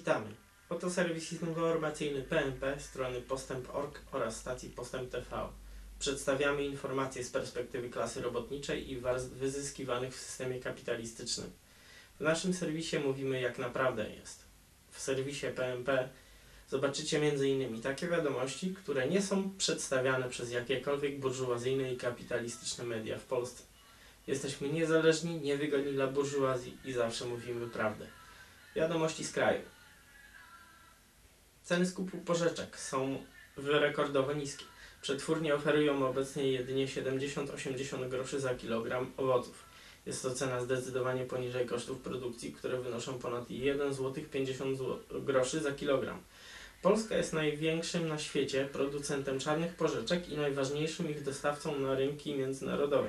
Witamy. Oto serwis informacyjny PNP, strony Postęp.org oraz stacji Postęp TV. Przedstawiamy informacje z perspektywy klasy robotniczej i warstw wyzyskiwanych w systemie kapitalistycznym. W naszym serwisie mówimy jak naprawdę jest. W serwisie PNP zobaczycie m.in. takie wiadomości, które nie są przedstawiane przez jakiekolwiek burżuazyjne i kapitalistyczne media w Polsce. Jesteśmy niezależni, niewygodni dla burżuazji i zawsze mówimy prawdę. Wiadomości z kraju. Ceny skupu porzeczek są rekordowo niskie. Przetwórnie oferują obecnie jedynie 70-80 groszy za kilogram owoców. Jest to cena zdecydowanie poniżej kosztów produkcji, które wynoszą ponad 1 zł 50 groszy za kilogram. Polska jest największym na świecie producentem czarnych porzeczek i najważniejszym ich dostawcą na rynki międzynarodowe.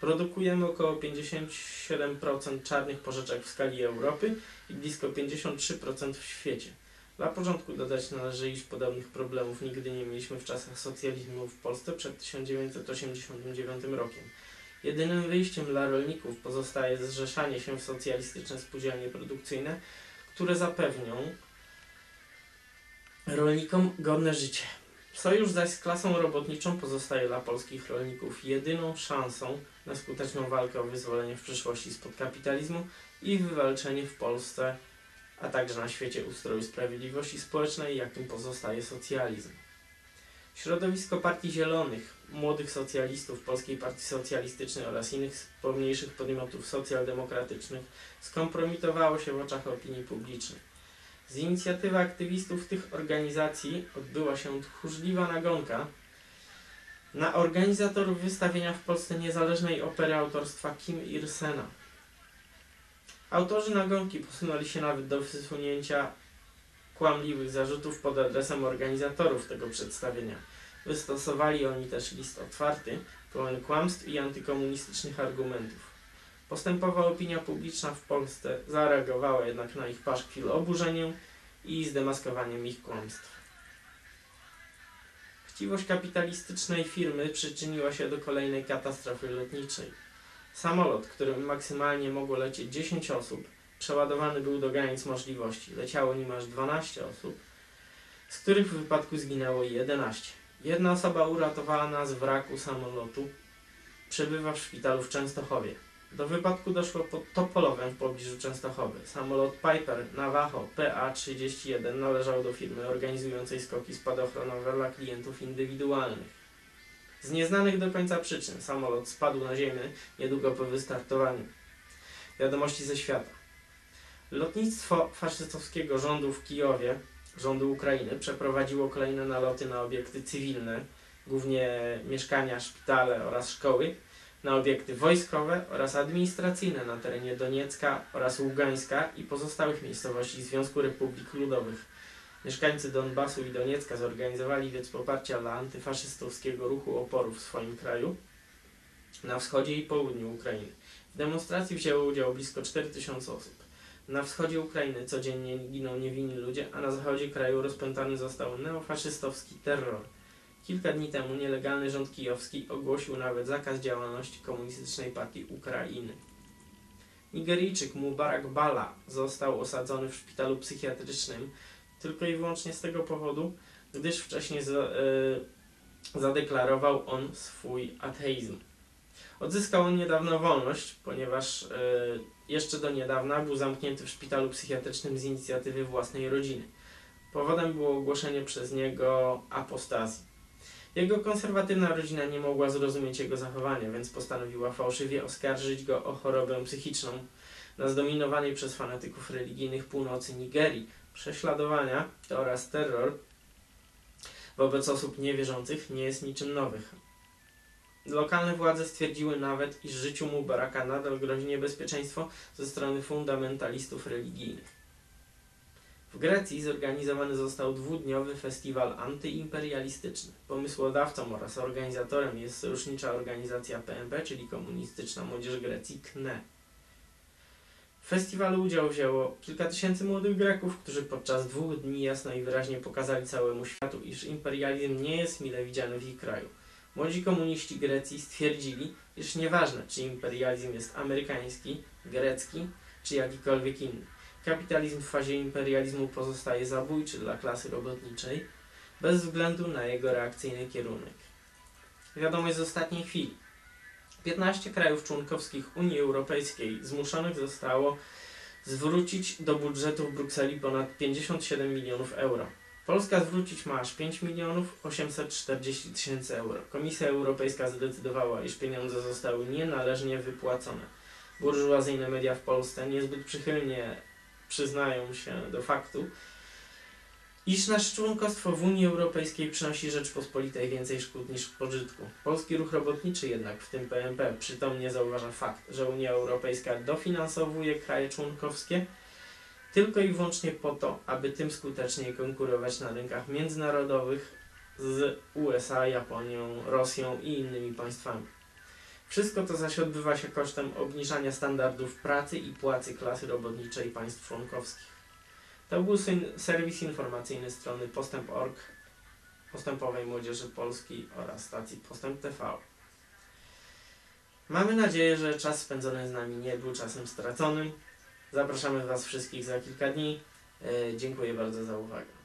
Produkujemy około 57% czarnych porzeczek w skali Europy i blisko 53% w świecie. Dla porządku dodać należy, iż podobnych problemów nigdy nie mieliśmy w czasach socjalizmu w Polsce przed 1989 rokiem. Jedynym wyjściem dla rolników pozostaje zrzeszanie się w socjalistyczne spółdzielnie produkcyjne, które zapewnią rolnikom godne życie. Sojusz zaś z klasą robotniczą pozostaje dla polskich rolników jedyną szansą na skuteczną walkę o wyzwolenie w przyszłości spod kapitalizmu i wywalczenie w Polsce, a także na świecie ustroju sprawiedliwości społecznej, jakim pozostaje socjalizm. Środowisko Partii Zielonych, młodych socjalistów, Polskiej Partii Socjalistycznej oraz innych pomniejszych podmiotów socjaldemokratycznych skompromitowało się w oczach opinii publicznej. Z inicjatywy aktywistów tych organizacji odbyła się tchórzliwa nagonka na organizatorów wystawienia w Polsce niezależnej opery autorstwa Kim Irsena. Autorzy nagonki posunęli się nawet do wysunięcia kłamliwych zarzutów pod adresem organizatorów tego przedstawienia. Wystosowali oni też list otwarty, pełen kłamstw i antykomunistycznych argumentów. Postępowa opinia publiczna w Polsce zareagowała jednak na ich paszkwil oburzeniem i zdemaskowaniem ich kłamstw. Chciwość kapitalistycznej firmy przyczyniła się do kolejnej katastrofy lotniczej. Samolot, którym maksymalnie mogło lecieć 10 osób, przeładowany był do granic możliwości. Leciało nim aż 12 osób, z których w wypadku zginęło 11. Jedna osoba uratowana z wraku samolotu przebywa w szpitalu w Częstochowie. Do wypadku doszło pod Topolowem w pobliżu Częstochowy. Samolot Piper Navajo PA-31 należał do firmy organizującej skoki spadochronowe dla klientów indywidualnych. Z nieznanych do końca przyczyn samolot spadł na ziemię niedługo po wystartowaniu. Wiadomości ze świata. Lotnictwo faszystowskiego rządu w Kijowie, rządu Ukrainy, przeprowadziło kolejne naloty na obiekty cywilne, głównie mieszkania, szpitale oraz szkoły, na obiekty wojskowe oraz administracyjne na terenie Doniecka oraz Ługańska i pozostałych miejscowości Związku Republik Ludowych. Mieszkańcy Donbasu i Doniecka zorganizowali więc poparcia dla antyfaszystowskiego ruchu oporu w swoim kraju na wschodzie i południu Ukrainy. W demonstracji wzięło udział blisko 4000 osób. Na wschodzie Ukrainy codziennie giną niewinni ludzie, a na zachodzie kraju rozpętany został neofaszystowski terror. Kilka dni temu nielegalny rząd kijowski ogłosił nawet zakaz działalności Komunistycznej Partii Ukrainy. Nigeryjczyk Mubarak Bala został osadzony w szpitalu psychiatrycznym tylko i wyłącznie z tego powodu, gdyż wcześniej za, e, zadeklarował on swój ateizm. Odzyskał on niedawno wolność, ponieważ e, jeszcze do niedawna był zamknięty w szpitalu psychiatrycznym z inicjatywy własnej rodziny. Powodem było ogłoszenie przez niego apostazji. Jego konserwatywna rodzina nie mogła zrozumieć jego zachowania, więc postanowiła fałszywie oskarżyć go o chorobę psychiczną na zdominowanej przez fanatyków religijnych północy Nigerii prześladowania oraz terror wobec osób niewierzących nie jest niczym nowych. Lokalne władze stwierdziły nawet, iż życiu Mubaraka nadal grozi niebezpieczeństwo ze strony fundamentalistów religijnych. W Grecji zorganizowany został dwudniowy festiwal antyimperialistyczny. Pomysłodawcą oraz organizatorem jest sojusznicza organizacja PMP, czyli Komunistyczna Młodzież Grecji KNE. W festiwalu udział wzięło kilka tysięcy młodych Greków, którzy podczas dwóch dni jasno i wyraźnie pokazali całemu światu, iż imperializm nie jest mile widziany w ich kraju. Młodzi komuniści Grecji stwierdzili, iż nieważne, czy imperializm jest amerykański, grecki, czy jakikolwiek inny. Kapitalizm w fazie imperializmu pozostaje zabójczy dla klasy robotniczej, bez względu na jego reakcyjny kierunek. Wiadomość z ostatniej chwili. 15 krajów członkowskich Unii Europejskiej zmuszonych zostało zwrócić do budżetów Brukseli ponad 57 milionów euro. Polska zwrócić ma aż 5 milionów 840 tysięcy euro. Komisja Europejska zdecydowała, iż pieniądze zostały nienależnie wypłacone. Burżuazyjne media w Polsce niezbyt przychylnie przyznają się do faktu, iż nasze członkostwo w Unii Europejskiej przynosi Rzeczpospolitej więcej szkód niż pożytku. Polski ruch robotniczy jednak, w tym PMP, przytomnie zauważa fakt, że Unia Europejska dofinansowuje kraje członkowskie tylko i wyłącznie po to, aby tym skuteczniej konkurować na rynkach międzynarodowych z USA, Japonią, Rosją i innymi państwami. Wszystko to zaś odbywa się kosztem obniżania standardów pracy i płacy klasy robotniczej państw członkowskich. To był serwis informacyjny strony Postęp.org, Postępowej Młodzieży Polski oraz stacji Postęp TV. Mamy nadzieję, że czas spędzony z nami nie był czasem straconym. Zapraszamy Was wszystkich za kilka dni. E, Dziękuję bardzo za uwagę.